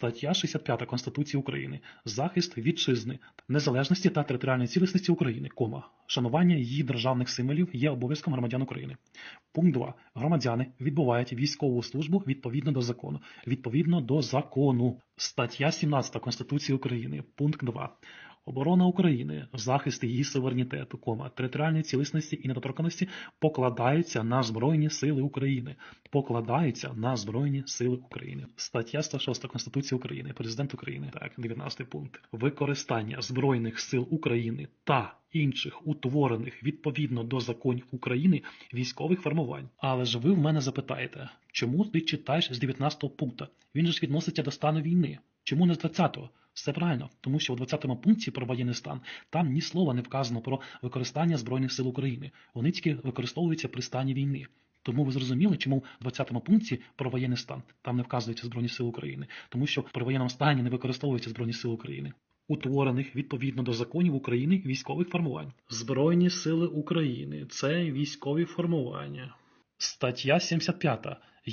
Стаття 65 Конституції України. Захист вітчизни, незалежності та територіальної цілісності України, кома. Шанування її державних символів є обов'язком громадян України. Пункт 2. Громадяни відбувають військову службу відповідно до закону. Відповідно до закону. Стаття 17 Конституції України. Пункт 2. Оборона України, захист її суверенітету, кома, територіальної цілісності і недоторканості покладаються на Збройні Сили України. Покладаються на Збройні Сили України. Стаття 106 Конституції України. Президент України. Так, 19 пункт. Використання Збройних сил України та інших утворених відповідно до законів України військових формувань. Але ж ви в мене запитаєте, чому ти читаєш з 19 пункту? Він же ж відноситься до стану війни. Чому не з 20-го? Все правильно, тому що у 20-му пункті про воєнний стан там ні слова не вказано про використання Збройних сил України. Вони тільки використовуються при стані війни. Тому ви зрозуміли, чому в 20-му пункті про воєнний стан там не вказуються Збройні Сили України, тому що при воєнному стані не використовуються Збройні Сили України. Утворених відповідно до законів України військових формувань. Збройні сили України це військові формування. Стаття 75.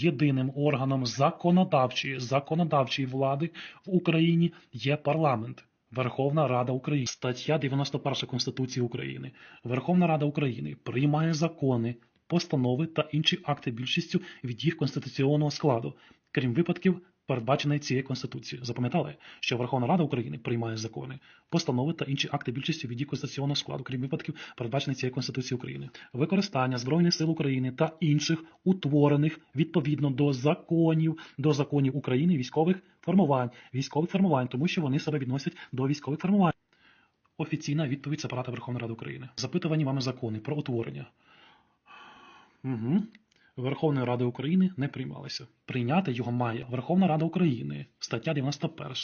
Єдиним органом законодавчої законодавчої влади в Україні є парламент. Верховна Рада України. Стаття 91 Конституції України. Верховна Рада України приймає закони, постанови та інші акти більшістю від їх конституційного складу, крім випадків, передбачених цією Конституцією. Запам'ятали, що Верховна Рада України приймає закони, постанови та інші акти більшістю від їх конституційного складу, крім випадків, передбачених цією Конституцією України. Використання Збройних сил України та інших утворених відповідно до законів, до законів України військових формувань, військових формувань, тому що вони себе відносять до військових формувань. Офіційна відповідь апарата Верховної Ради України. Запитувані вами закони про утворення. Угу. Верховної Ради України не приймалися. Прийняти його має Верховна Рада України, стаття 91.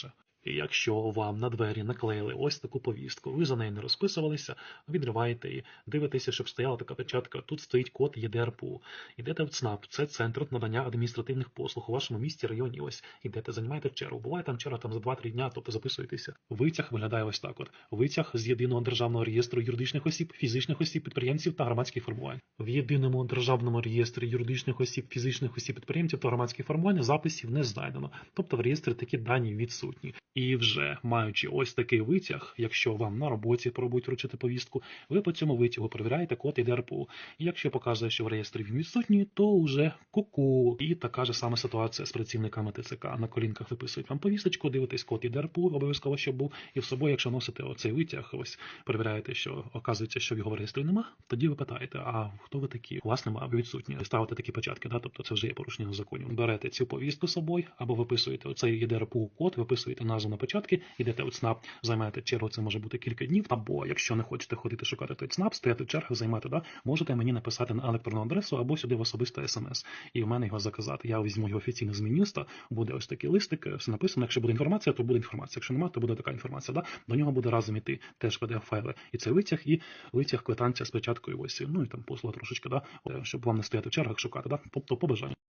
Якщо вам на двері наклеїли ось таку повістку, ви за нею не розписувалися, відриваєте її, дивитеся, щоб стояла така печатка. Тут стоїть код ЄДРПУ. Йдете в ЦНАП, це центр надання адміністративних послуг у вашому місті, районі. Ось ідете, займаєте чергу. Буває там черга там за 2-3 дня, тобто записуєтеся. Витяг виглядає ось так: от витяг з єдиного державного реєстру юридичних осіб, фізичних осіб, підприємців та громадських формувань. В єдиному державному реєстрі юридичних осіб, фізичних осіб, підприємців та громадських формувань записів не знайдено. Тобто в реєстрі такі дані відсутні. І вже маючи ось такий витяг, якщо вам на роботі пробують вручити повістку, ви по цьому витягу перевіряєте код. І якщо показує, що в реєстрі він відсутній, то вже ку-ку. І така ж сама ситуація з працівниками ТЦК. На колінках виписують вам повісточку, дивитесь код ІДРПУ, обов'язково щоб був. І в собою, якщо носите оцей витяг, ось перевіряєте, що оказується, що в його реєстрі нема, тоді ви питаєте, а хто ви такі? У вас нема, ви відсутні. Ставите такі початки, да? тобто це вже є порушення законів. Берете цю повістку з собою або виписуєте оцей ЄДРПУ код, виписуєте назву на початки, ідете в ЦНАП, займаєте чергу, це може бути кілька днів. Або якщо не хочете ходити шукати той ЦНАП, стояти в чергах, займати, да, можете мені написати на електронну адресу або сюди в особисте смс. І в мене його заказати. Я візьму його офіційно з мін'юста, буде ось такий листик, все написано. Якщо буде інформація, то буде інформація. Якщо немає, то буде така інформація. Да? До нього буде разом іти теж pdf файли. І це витяг, і витяг квитанція з печаткою ось. Ну і там послуга трошечки, да? щоб вам не стояти в чергах шукати. Да? Тобто по бажанню.